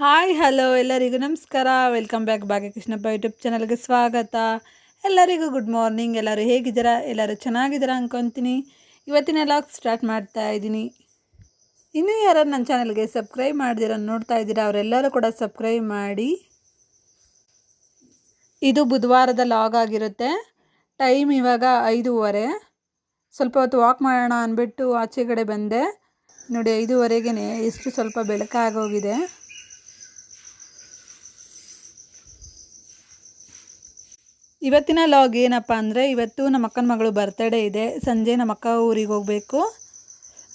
Hi, hello ಎಲ್ಲರಿಗೂ ನಮಸ್ಕಾರ. Welcome back ಭಾಗ್ಯಕೃಷ್ಣಪ್ಪ YouTube ಚಾನಲ್ಗೆ ಸ್ವಾಗತ. ಎಲ್ಲರಿಗೂ ಗುಡ್ ಮಾರ್ನಿಂಗ್ ಎಲ್ಲರೂ ಹೇಗಿದ್ದೀರಾ? ಎಲ್ಲರೂ ಚೆನ್ನಾಗಿದ್ದೀರಾ ಅಂದ್ಕೊತೀನಿ ಇವತ್ತಿನ ಲಾಗ್ ಸ್ಟಾರ್ಟ್ ಮಾಡ್ತಾ ಇದ್ದೀನಿ. ಇನ್ನೂ ಯಾರು ನನ್ನ ಚಾನಲ್ಗೆ ಸಬ್ಸ್ಕ್ರೈಬ್ ಮಾಡಿದಿರ ನೋಡ್ತಾ ಇದ್ದೀರಾ, ಅವರೆಲ್ಲರೂ ಕೂಡ ಸಬ್ಸ್ಕ್ರೈಬ್ ಮಾಡಿ. ಇದು ಬುಧವಾರದ ಲಾಗ್ ಆಗಿರುತ್ತೆ. ಟೈಮ್ ಇವಾಗ ಐದೂವರೆ. ಸ್ವಲ್ಪ ಹೊತ್ತು ವಾಕ್ ಮಾಡೋಣ ಅಂದ್ಬಿಟ್ಟು ಆಚೆ ಕಡೆ ಬಂದೆ. ನೋಡಿ ಐದೂವರೆಗೇ ಎಷ್ಟು ಸ್ವಲ್ಪ ಬೆಳಕಾಗೋಗಿದೆ. ಇವತ್ತಿನ ಲಾಗ್ ಏನಪ್ಪ ಅಂದರೆ ಇವತ್ತು ನಮ್ಮ ಅಕ್ಕನ ಮಗಳು ಬರ್ತಡೇ ಇದೆ. ಸಂಜೆ ನಮ್ಮ ಅಕ್ಕ ಊರಿಗೆ ಹೋಗಬೇಕು.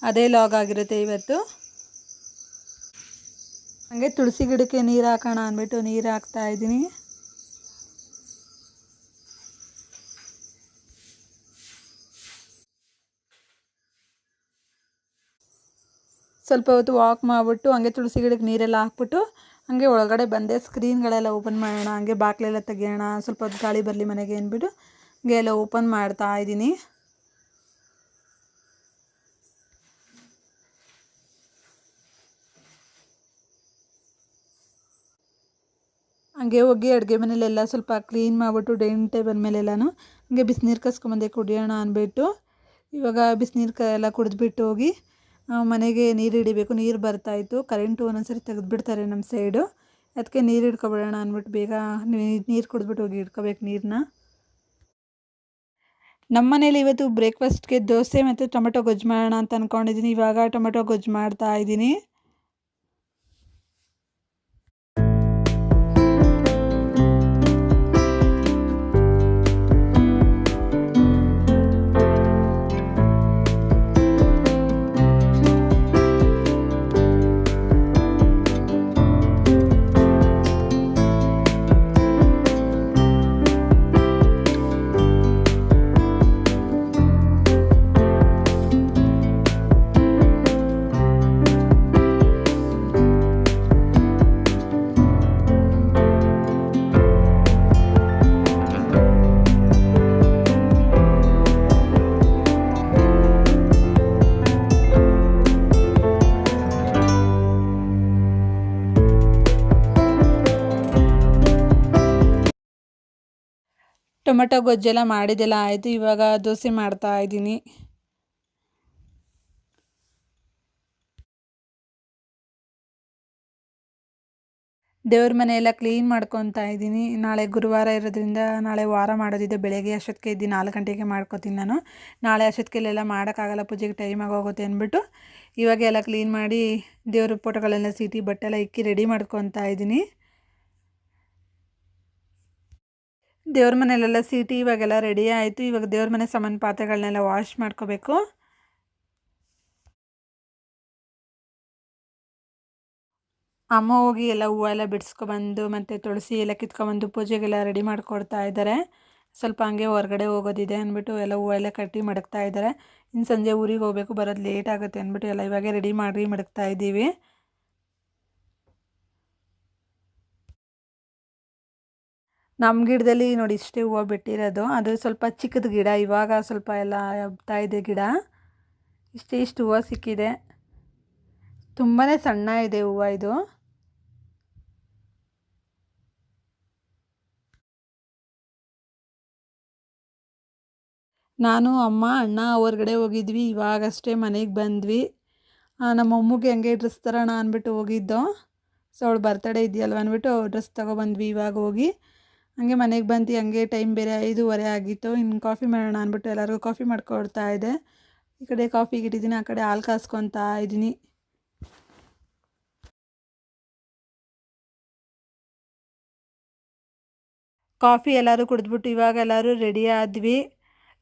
ಅದೇ ಲಾಗ್ ಆಗಿರುತ್ತೆ ಇವತ್ತು. ಹಾಗೆ ತುಳಸಿ ಗಿಡಕ್ಕೆ ನೀರು ಹಾಕೋಣ ಅಂದ್ಬಿಟ್ಟು ನೀರು ಹಾಕ್ತಾ ಇದ್ದೀನಿ. ಸ್ವಲ್ಪ ಹೊತ್ತು ವಾಕ್ ಮಾಡಿಬಿಟ್ಟು ಹಂಗೆ ತುಳಸಿ ಗಿಡಕ್ಕೆ ನೀರೆಲ್ಲ ಹಾಕ್ಬಿಟ್ಟು ಹಾಗೆ ಒಳಗಡೆ ಬಂದೆ. ಸ್ಕ್ರೀನ್ಗಳೆಲ್ಲ ಓಪನ್ ಮಾಡೋಣ, ಹಂಗೆ ಬಾಕ್ಲೆಲ್ಲ ತೆಗಿಯೋಣ, ಸ್ವಲ್ಪ ಹೊತ್ತು ಗಾಳಿ ಬರಲಿ ಮನೆಗೆ ಅಂದ್ಬಿಟ್ಟು ಹಂಗೆ ಎಲ್ಲ ಓಪನ್ ಮಾಡ್ತಾ ಇದ್ದೀನಿ. ಹಂಗೆ ಹೋಗಿ ಅಡುಗೆ ಮನೇಲೆಲ್ಲ ಸ್ವಲ್ಪ ಕ್ಲೀನ್ ಮಾಡಿಬಿಟ್ಟು ಡೈನಿಂಗ್ ಟೇಬಲ್ ಮೇಲೆಲ್ಲನೂ ಹಂಗೆ ಬಿಸಿನೀರು ಕಸ್ಕೊಂಬಂದೆ ಕುಡಿಯೋಣ ಅಂದ್ಬಿಟ್ಟು ಇವಾಗ ಬಿಸಿನೀರು ಕ, ಎಲ್ಲ ಕುಡಿದ್ಬಿಟ್ಟು ಹೋಗಿ ಮನೆಗೆ ನೀರು ಹಿಡಿಬೇಕು. ನೀರು ಬರ್ತಾಯಿತ್ತು. ಕರೆಂಟು ಒಂದೊಂದ್ಸರಿ ತೆಗೆದುಬಿಡ್ತಾರೆ ನಮ್ಮ ಸೈಡು ಅದಕ್ಕೆ ನೀರು ಹಿಡ್ಕೊಬಿಡೋಣ ಅಂದ್ಬಿಟ್ಟು ಬೇಗ ನೀರು ಕುಡಿದ್ಬಿಟ್ಟು ಹೋಗಿ ಹಿಡ್ಕೋಬೇಕು ನೀರನ್ನ ನಮ್ಮ ಮನೇಲಿ ಇವತ್ತು ಬ್ರೇಕ್ಫಾಸ್ಟ್ಗೆ ದೋಸೆ ಮತ್ತು ಟೊಮೆಟೊ ಗೊಜ್ಜು ಮಾಡೋಣ ಅಂತ ಅಂದ್ಕೊಂಡಿದ್ದೀನಿ ಇವಾಗ ಟೊಮೆಟೊ ಗೊಜ್ಜು ಮಾಡ್ತಾ ಇದ್ದೀನಿ. ಟೊಮೆಟೊ ಗೊಜ್ಜೆಲ್ಲ ಮಾಡಿದೆಲ್ಲ ಆಯಿತು, ಇವಾಗ ದೋಸೆ ಮಾಡ್ತಾ ಇದ್ದೀನಿ. ದೇವ್ರ ಮನೆಯೆಲ್ಲ ಕ್ಲೀನ್ ಮಾಡ್ಕೊತಾ ಇದ್ದೀನಿ. ನಾಳೆ ಗುರುವಾರ ಇರೋದ್ರಿಂದ ನಾಳೆ ವಾರ ಮಾಡೋದಿದೆ. ಬೆಳಗ್ಗೆ ಅಷ್ಟೊತ್ತಿಗೆ ಇದ್ದು ನಾಲ್ಕು ಗಂಟೆಗೆ ಮಾಡ್ಕೊತೀನಿ ನಾನು. ನಾಳೆ ಅಷ್ಟೊತ್ತಿಗೆಲ್ಲ ಮಾಡೋಕ್ಕಾಗಲ್ಲ, ಪೂಜೆಗೆ ಟೈಮ್ ಆಗೋಗುತ್ತೆ ಅಂದ್ಬಿಟ್ಟು ಇವಾಗೆಲ್ಲ ಕ್ಲೀನ್ ಮಾಡಿ ದೇವ್ರ ಫೋಟೋಗಳೆಲ್ಲ ಸೀಟಿ ಬಟ್ಟೆಲ್ಲ ಇಕ್ಕಿ ರೆಡಿ ಮಾಡ್ಕೊತಾ ಇದ್ದೀನಿ. ದೇವ್ರ ಮನೆಯಲ್ಲೆಲ್ಲ ಸೀಟಿ ಇವಾಗೆಲ್ಲ ರೆಡಿ ಆಯಿತು. ಇವಾಗ ದೇವ್ರ ಮನೆ ಸಮಾನ ಪಾತ್ರೆಗಳನ್ನೆಲ್ಲ ವಾಶ್ ಮಾಡ್ಕೋಬೇಕು. ಅಮ್ಮ ಹೋಗಿ ಎಲ್ಲ ಹೂವು ಎಲ್ಲ ಬಿಡಿಸ್ಕೊಬಂದು ಮತ್ತು ತುಳಸಿ ಎಲ್ಲ ಕಿತ್ಕೊಬಂದು ಪೂಜೆಗೆಲ್ಲ ರೆಡಿ ಮಾಡಿಕೊಡ್ತಾ ಇದ್ದಾರೆ. ಸ್ವಲ್ಪ ಹಂಗೆ ಹೊರಗಡೆ ಹೋಗೋದಿದೆ ಅಂದ್ಬಿಟ್ಟು ಎಲ್ಲ ಹೂವು ಎಲ್ಲ ಕಟ್ಟಿ ಮಡಗ್ತಾ ಇದ್ದಾರೆ. ಇನ್ನು ಸಂಜೆ ಊರಿಗೆ ಹೋಗಬೇಕು, ಬರೋದು ಲೇಟ್ ಆಗುತ್ತೆ ಅಂದ್ಬಿಟ್ಟು ಎಲ್ಲ ಇವಾಗೆ ರೆಡಿ ಮಾಡಿ ಮಡಗ್ತಾ ಇದ್ದೀವಿ. ನಮ್ಮ ಗಿಡದಲ್ಲಿ ನೋಡಿ ಇಷ್ಟೇ ಹೂವು ಬಿಟ್ಟಿರೋದು. ಅದು ಸ್ವಲ್ಪ ಚಿಕ್ಕದ ಗಿಡ, ಇವಾಗ ಸ್ವಲ್ಪ ಎಲ್ಲ ಹಬ್ತಾ ಇದೆ ಗಿಡ. ಇಷ್ಟೇ ಇಷ್ಟು ಹೂವು ಸಿಕ್ಕಿದೆ. ತುಂಬಾ ಸಣ್ಣ ಇದೆ ಹೂವು ಇದು. ನಾನು, ಅಮ್ಮ, ಅಣ್ಣ ಹೊರ್ಗಡೆ ಹೋಗಿದ್ವಿ. ಇವಾಗಷ್ಟೇ ಮನೆಗೆ ಬಂದ್ವಿ. ನಮ್ಮ ಅಮ್ಮಗೆ ಹಂಗೆ ಡ್ರೆಸ್ ತರೋಣ ಅಂದ್ಬಿಟ್ಟು ಹೋಗಿದ್ದೋ. ಸೊ, ಅವಳು ಬರ್ತಡೇ ಇದೆಯಲ್ವ ಅಂದ್ಬಿಟ್ಟು ಡ್ರೆಸ್ ತೊಗೊಬಂದ್ವಿ ಇವಾಗ ಹೋಗಿ. ಹಂಗೆ ಮನೆಗೆ ಬಂದು ಹಂಗೆ ಟೈಮ್ ಬೇರೆ ಐದೂವರೆ ಆಗಿತ್ತು. ಇನ್ನು ಕಾಫಿ ಮಾಡೋಣ ಅಂದ್ಬಿಟ್ಟು ಎಲ್ಲರಿಗೂ ಕಾಫಿ ಮಾಡ್ಕೊಡ್ತಾ ಇದೆ ಈ ಕಡೆ ಕಾಫಿ ಇಟ್ಟಿದ್ದೀನಿ ಆ ಕಡೆ ಹಾಲು ಕಾಸ್ಕೊತಾ ಇದ್ದೀನಿ. ಕಾಫಿ ಎಲ್ಲರೂ ಕುಡಿದ್ಬಿಟ್ಟು ಇವಾಗ ಎಲ್ಲರೂ ರೆಡಿ ಆದ್ವಿ.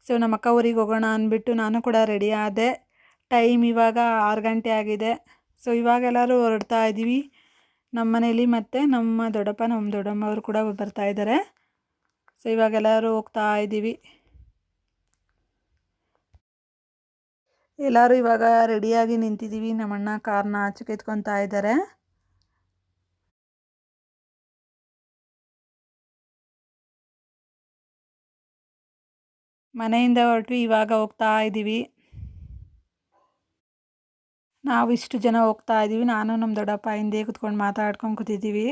ಸೊ ನಮ್ಮ ಅಕ್ಕ ಊರಿಗೆ ಹೋಗೋಣ ಅಂದ್ಬಿಟ್ಟು ನಾನು ಕೂಡ ರೆಡಿ ಆದೆ. ಟೈಮ್ ಇವಾಗ ಆರು ಗಂಟೆ ಆಗಿದೆ. ಸೊ ಇವಾಗೆಲ್ಲರೂ ಹೊರಡ್ತಾ ಇದ್ದೀವಿ. ನಮ್ಮ ಮನೇಲಿ ಮತ್ತು ನಮ್ಮ ದೊಡ್ಡಪ್ಪ, ನಮ್ಮ ದೊಡ್ಡಮ್ಮ ಅವರು ಕೂಡ ಬರ್ತಾ ಇದ್ದಾರೆ. ಸೊ ಇವಾಗೆಲ್ಲರೂ ಹೋಗ್ತಾ ಇದ್ದೀವಿ. ಎಲ್ಲರೂ ಇವಾಗ ರೆಡಿಯಾಗಿ ನಿಂತಿದ್ದೀವಿ. ನಮ್ಮಣ್ಣ ಕಾರ್ನ ಆಚೆ ಕೆತ್ಕೊತಾ ಇದ್ದಾರೆ. ಮನೆಯಿಂದ ಹೊರಟ್ವಿ ಇವಾಗ ಹೋಗ್ತಾ ಇದ್ದೀವಿ. ನಾವು ಇಷ್ಟು ಜನ ಹೋಗ್ತಾ ಇದ್ದೀವಿ. ನಾನು ನಮ್ಮ ದೊಡ್ಡಪ್ಪ ಹಿಂದೆ ಕುತ್ಕೊಂಡು ಮಾತಾಡ್ಕೊಂಡು ಕೂತಿದ್ದೀವಿ.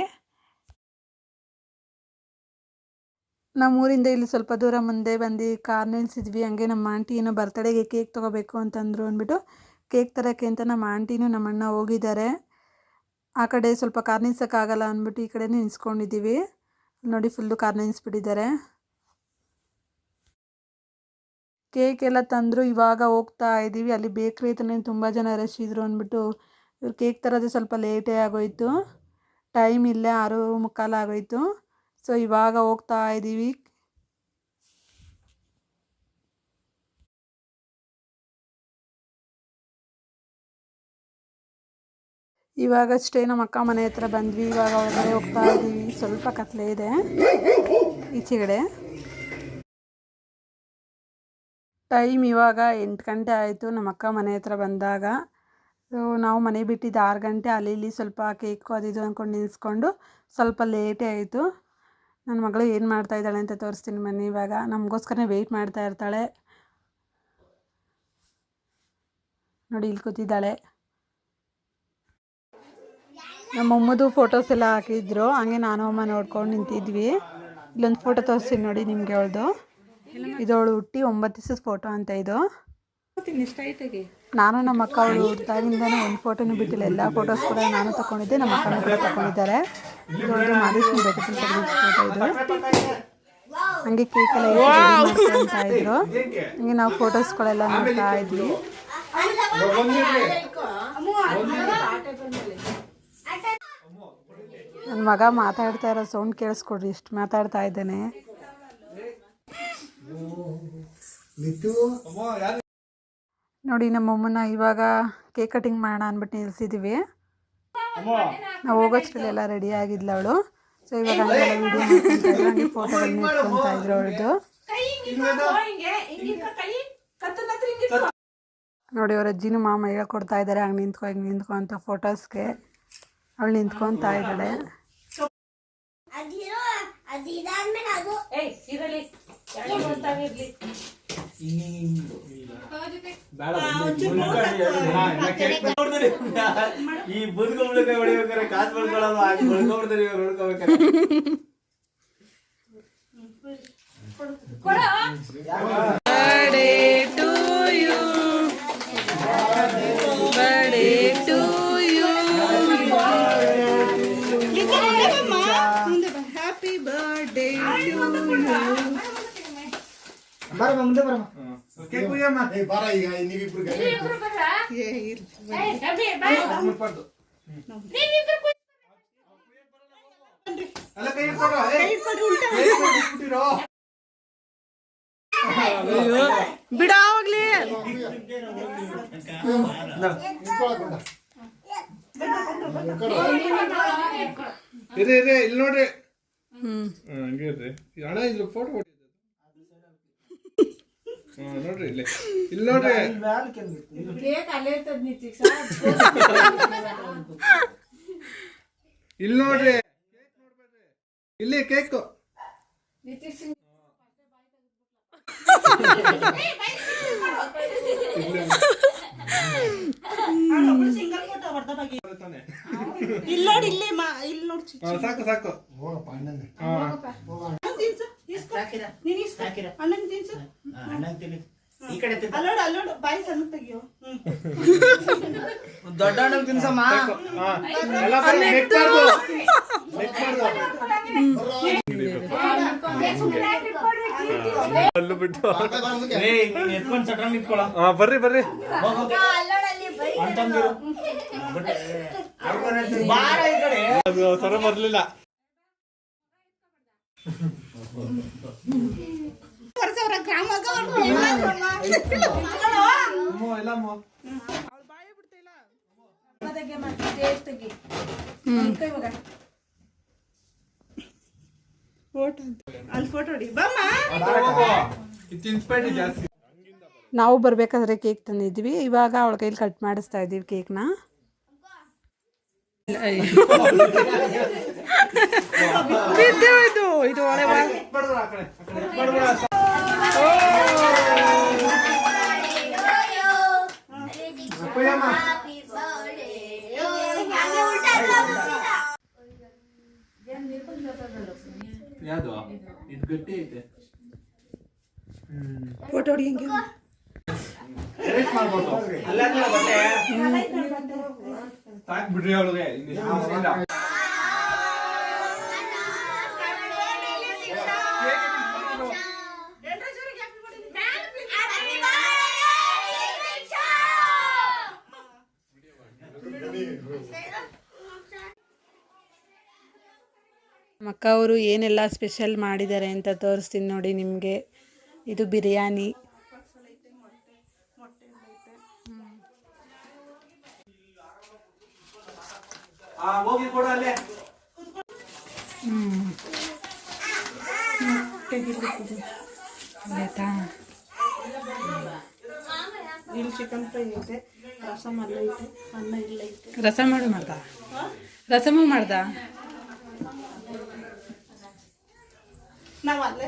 ನಮ್ಮ ಊರಿಂದ ಇಲ್ಲಿ ಸ್ವಲ್ಪ ದೂರ ಮುಂದೆ ಬಂದು ಕಾರ್ ನಿಲ್ಸಿದ್ವಿ. ಹಂಗೆ ನಮ್ಮ ಆಂಟಿ ಏನೋ ಬರ್ತಡೆಗೆ ಕೇಕ್ ತೊಗೋಬೇಕು ಅಂತಂದರು ಅಂದ್ಬಿಟ್ಟು ಕೇಕ್ ತರೋಕ್ಕೆ ಅಂತ ನಮ್ಮ ಆಂಟಿನೂ ನಮ್ಮ ಅಣ್ಣ ಹೋಗಿದ್ದಾರೆ. ಆ ಕಡೆ ಸ್ವಲ್ಪ ಕಾರ್ ನಿಲ್ಸೋಕ್ಕಾಗಲ್ಲ ಅಂದ್ಬಿಟ್ಟು ಈ ಕಡೆ ನಿಲ್ಸ್ಕೊಂಡಿದ್ದೀವಿ. ನೋಡಿ ಫುಲ್ಲು ಕಾರ್ ನಿಲ್ಸ್ಬಿಟ್ಟಿದ್ದಾರೆ. ಕೇಕ್ ಎಲ್ಲ ತಂದರು, ಇವಾಗ ಹೋಗ್ತಾ ಇದ್ದೀವಿ ಅಲ್ಲಿ ಬೇಕ್ರಿ ಹತ್ರನೇ ತುಂಬ ಜನ ರಶ್ ಇದ್ರು ಅಂದ್ಬಿಟ್ಟು ಇವ್ರು ಕೇಕ್ ತರೋದು ಸ್ವಲ್ಪ ಲೇಟೇ ಆಗೋಯ್ತು. ಟೈಮ್ ಇಲ್ಲೇ ಆರು ಮುಕ್ಕಾಲು ಆಗೋಯ್ತು. ಸೊ, ಇವಾಗ ಹೋಗ್ತಾ ಇದ್ದೀವಿ ಇವಾಗಷ್ಟೇ ನಮ್ಮ ಅಕ್ಕ ಮನೆ ಹತ್ರ ಬಂದ್ವಿ. ಇವಾಗ ಒಳಗಡೆ ಹೋಗ್ತಾ ಇದ್ದೀವಿ ಸ್ವಲ್ಪ ಕತ್ಲೆ ಇದೆ. ಈಚೆಗಡೆ. ಟೈಮ್ ಇವಾಗ ಎಂಟು ಗಂಟೆ ಆಯಿತು. ನಮ್ಮ ಅಕ್ಕ ಮನೆ ಹತ್ರ ಬಂದಾಗ. ಸೊ ನಾವು ಮನೆ ಬಿಟ್ಟಿದ್ದು ಆರು ಗಂಟೆ. ಅಲ್ಲಿ ಇಲ್ಲಿ ಸ್ವಲ್ಪ ಕೇಕು ಅದು ಇದು ಅಂದ್ಕೊಂಡು ನಿಲ್ಲಿಸ್ಕೊಂಡು ಸ್ವಲ್ಪ ಲೇಟೇ ಆಯಿತು. ನನ್ನ ಮಗಳು ಏನು ಮಾಡ್ತಾ ಇದ್ದಾಳೆ ಅಂತ ತೋರಿಸ್ತೀನಿ ಬನ್ನಿ. ಇವಾಗ ನಮಗೋಸ್ಕರನೇ ವೆಯ್ಟ್ ಮಾಡ್ತಾ ಇರ್ತಾಳೆ. ನೋಡಿ, ಇಲ್ಲಿ ಕೂತಿದ್ದಾಳೆ. ನಮ್ಮಮ್ಮದು ಫೋಟೋಸ್ ಎಲ್ಲ ಹಾಕಿದ್ರು. ಹಂಗೆ ನಾನು ಅಮ್ಮ ನೋಡ್ಕೊಂಡು ನಿಂತಿದ್ವಿ. ಇಲ್ಲೊಂದು ಫೋಟೋ ತೋರಿಸ್ತೀನಿ ನೋಡಿ ನಿಮಗೆ ಅವಳದು. ಇದವಳು ಹುಟ್ಟಿ ಒಂಬತ್ತು ದಿವಸದ ಫೋಟೋ ಅಂತ ಇದು. ನಾನು ನಮ್ಮ ಅಕ್ಕ ಅವಳು ಹುಟ್ಟಾಗಿಂದನೇ ಒಂದು ಫೋಟೋನು ಬಿಟ್ಟಿಲ್ಲ. ಎಲ್ಲ ಫೋಟೋಸ್ ಕೂಡ ನಾನು ತಗೊಂಡಿದ್ದೆ ನಮ್ಮ ಅಕ್ಕನ ಕೂಡ ತಗೊಂಡಿದ್ದಾರೆ ಇದೊಂದು ಮಾದೇಶ್ವರ ಬೆಟ್ಟದಲ್ಲಿ ತೆಗೆದ ಫೋಟೋ ಇದು. ಹಂಗೆ ಕೇಕ್ ಎಲ್ಲ ಮಾಡ್ಕೊಂತ ಇದ್ರು. ಹಂಗೆ ನಾವು ಫೋಟೋಸ್ಗಳೆಲ್ಲ ನೋಡ್ತಾ ಇದ್ವಿ. ನನ್ನ ಮಗ ಮಾತಾಡ್ತಾ ಇರೋ ಸೌಂಡ್ ಕೇಳಿಸ್ಕೊಡ್ರಿ ಇಷ್ಟು ಮಾತಾಡ್ತಾ ಇದ್ದೇನೆ. ನೋಡಿ ನಮ್ಮಮ್ಮನ ಇವಾಗ ಕೇಕ್ ಕಟಿಂಗ್ ಮಾಡೋಣ ಅಂದ್ಬಿಟ್ಟು ನಿಲ್ಸಿದ್ದೀವಿ ನಾವು ಹೋಗೋಷ್ಟರಲ್ಲಿ ಎಲ್ಲ ರೆಡಿ ಆಗಿದ್ಲ ಅವಳು. ಸೊ ಇವಾಗ ವಿಡಿಯೋ ಹಂಗೆ ಫೋಟೋಗಳನ್ನ ಇಟ್ಕೊತಾ ಇದ್ರು ಅವಳದು. ನೋಡಿ ಅವ್ರ ಅಜ್ಜಿನೂ ಮಾಮ ಹೇಳ್ಕೊಡ್ತಾ ಇದ್ದಾರೆ ಹಂಗೆ ನಿಂತ್ಕೊ ಹಿಂಗೆ ನಿಂತ್ಕೊ ಅಂತ ಫೋಟೋಸ್ಗೆ ಅವಳು ನಿಂತ್ಕೊತಾ ಇದ್ದಾಳೆ. ಅದಿರೋ ಅದು ಇದಾದ್ಮೇಲೆ ಅದು ಈ ಬದುಕೊಂಡ್ಬೇಕಾದ್ರೆ ಹೊಡಿಬೇಕಾರೆ ಕಾಸು ಬಳ್ಕೊಳ್ಳೋದು ಹಾಗೆ ಬಳ್ಕೊಂಡ್ಬಿಡ್ತಾರೆ ಇವಾಗ ನೋಡ್ಕೋಬೇಕಾರೆ ಬರಮ್ಮ ಮುಂದೆ ಬರಮ್ಮ ಕೇಕ್ ಕುಯ್ಯಮ್ಮ. ಏ ಬರ ಈಗ ನೀವಿಬ್ರು ಮುಟ್ಬಾರ್ದು. ಅಲ್ಲ ಕೈ ಇಟ್ಕೊಡು, ಏ. ಕೈ ಇಟ್ಬಿಟ್ಟಿರೋ. ಬಿಡಾವಾಗ್ಲಿ ಇರಿ ಇರಿ ಇಲ್ಲಿ ನೋಡ್ರಿ ಹ್ಮ್, ಹಂಗೆ ಇರ್ರಿ. ಅಣ್ಣ ಇದ್ರ ಫೋಟೋ ನೋಡ್ರಿ ಇಲ್ಲಿ. ಇಲ್ಲಿ ನೋಡ್ರಿ. ಇಲ್ಲಿ ನೋಡ್ರಿ. ಕೇಕ್. ನೋಡ್ಬೇಡ್ರಿ ಇಲ್ಲಿ ಕೇಕ್. ಇಲ್ಲಿ ನೋಡಿ ಇಲ್ಲಿ ಮಾ ಇಲ್ಲಿ ನೋಡಿ ಸಾಕು ಸಾಕು. ಹಾ. ತಿನ್ಸು ಇಸ್ಕೊ ನೀನ್ ಇಸ್ಕೊ ಅಣ್ಣನ್ ತಿನ್ಸು. ಅಲ್ಲೋಡು ಅಲ್ಲೋಡು ಬಾಯಿ ಸಣ್ಣ ತೆಗಿಯೋ. ದೊಡ್ಡ ಅಣ್ಣನ್ ತಿನ್ಸಮ್ಮ ಹಾ. ಎಲ್ಲ ಬನ್ನಿ, ನೆಕ್ಬಾರ್ದು. ನೆಕ್ಬಾರ್ದು. ಅಲ್ಲೂ ಬಿಟ್ಟು ಹಾ, ಬರ್ರಿ ಬರ್ರಿ. ಸರ ಬರ್ಲಿಲ್ಲ. ಅಲ್ಲಿ ಫೋಟೋ ಹೊಡಿ. ಬಮ್ಮ ನಾವು ಬರಬೇಕಾದ್ರೆ ಕೇಕ್ ತಂದಿದ್ವಿ ಇವಾಗ ಅವಳ ಕೈಲಿ ಕಟ್ ಮಾಡಿಸ್ತಾ ಇದ್ದೀವಿ ಕೇಕ್ನ ಇದು ಇದು ಯಾವ್ದು ಇದು ಗಟ್ಟಿ ಐತೆ ಫೋಟೋ ಹೊಡಿ ಹೆಂಗೆ. ಬಿಡ್ರಿ ಅವಳಿಗೆ ಮಕ್ಕ ಅವರು ಏನೆಲ್ಲ ಸ್ಪೆಷಲ್ ಮಾಡಿದ್ದಾರೆ ಅಂತ ತೋರಿಸ್ತೀನಿ ನೋಡಿ ನಿಮಗೆ. ಇದು ಬಿರಿಯಾನಿ. ಆ ಹೋಗಿ ಕೊಡು ಅಲ್ಲೇ. ಆಯ್ತಾ? ಇಲ್ಲಿ ಚಿಕನ್ ಫ್ರೈ ಐತೆ ರಸಮ್ ಅಲ್ಲ ಐತೆ ಅನ್ನ ಇಲ್ಲ ಐತೆ. ರಸ ಮಾಡು ಮಾಡ್ದ ರಸಮು ಮಾಡ್ದ? ನಾವು ಅಲ್ಲೇ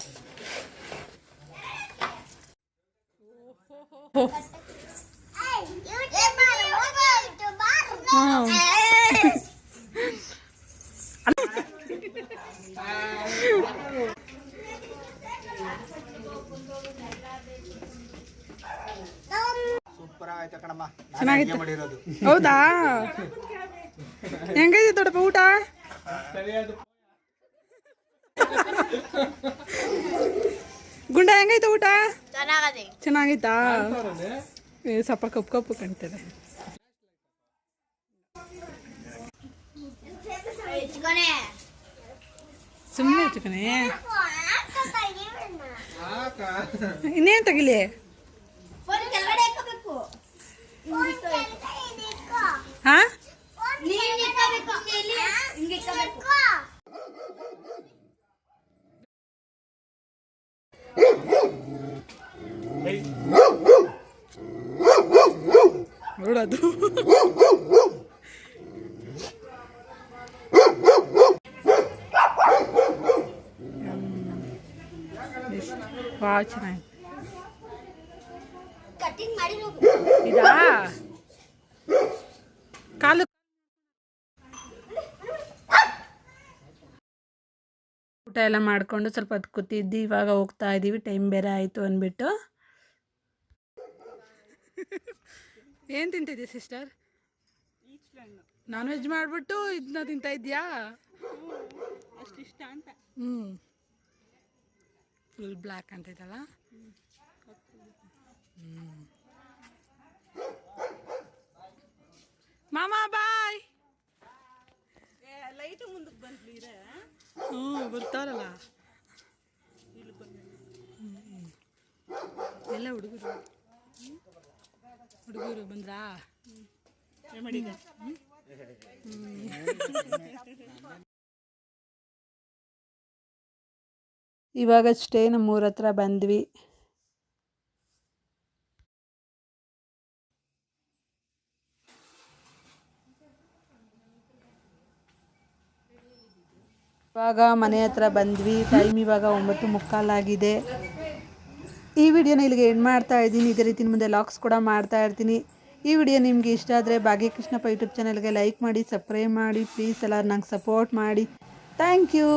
ಚೆನ್ನಾಗಿತ್ತು. ಹೌದಾ? ಹೆಂಗೈತೆ ದೊಡ್ಡಪ್ಪ ಊಟ? ಗುಂಡ ಹೆಂಗೈತೆ ಊಟ? ಚೆನ್ನಾಗೈತಾ ಸ್ವಲ್ಪ ಕಪ್ಪು ಕಪ್ಪು ಕಾಣ್ತದೆ. ಸುಮ್ಮನೆ ಚಿಕನೆ ಇನ್ನೇನು ತಗಿಲಿ? ಹಾ? ನೋಡೋದು. ವಾ ಚೆನ್ನಾಗಿ ಇದಾ? ಕಾಲು ಊಟ ಎಲ್ಲ ಮಾಡಿಕೊಂಡು ಸ್ವಲ್ಪ ಅದು ಕೂತಿದ್ದು ಇವಾಗ ಹೋಗ್ತಾ ಇದ್ದೀವಿ ಟೈಮ್ ಬೇರೆ ಆಯಿತು ಅಂದ್ಬಿಟ್ಟು. ಏನು ತಿಂತಿದ್ಯಾ ಸಿಸ್ಟರ್? ನಾನ್ ವೆಜ್ ಮಾಡಿಬಿಟ್ಟು ಇದನ್ನ ತಿಂತಾ ಇದೆಯಾ? ಅಷ್ಟು ಇಷ್ಟ ಅಂತ. ಹ್ಞೂ ಫುಲ್ ಬ್ಲ್ಯಾಕ್ ಅಂತ ಇದಲ್ಲ ಮಾಮ ಬಾಯ್ ಲೈಟ್ ಮುಂದಕ್ಕೆ ಬಂದ್ಲೀರ ಹ್ಞೂ ಬರ್ತಾರಲ್ಲ ಎಲ್ಲ ಹುಡುಗರು ಹುಡುಗರು ಬಂದ್ರಾ ಮಾಡಿದ ಇವಾಗಷ್ಟೇ ನಮ್ಮೂರ ಹತ್ರ ಬಂದ್ವಿ. ಇವಾಗ ಮನೆ ಹತ್ರ ಬಂದ್ವಿ. ಟೈಮ್ ಇವಾಗ ಒಂಬತ್ತು ಮುಕ್ಕಾಲಾಗಿದೆ ಈ ವಿಡಿಯೋನ ಇಲ್ಲಿಗೆ ಎಂಡ್ ಮಾಡ್ತಾ ಇದ್ದೀನಿ. ಇದೇ ರೀತಿ ಮುಂದೆ ಲಾಕ್ಸ್ ಕೂಡ ಮಾಡ್ತಾ ಇರ್ತೀನಿ. ಈ ವಿಡಿಯೋ ನಿಮಗೆ ಇಷ್ಟ ಆದರೆ ಭಾಗ್ಯಕೃಷ್ಣಪ್ಪ ಯೂಟ್ಯೂಬ್ ಚಾನಲ್ಗೆ ಲೈಕ್ ಮಾಡಿ ಸಬ್ಸ್ಕ್ರೈಬ್ ಮಾಡಿ ಪ್ಲೀಸ್ ಎಲ್ಲರೂ ನಂಗೆ ಸಪೋರ್ಟ್ ಮಾಡಿ. Thank you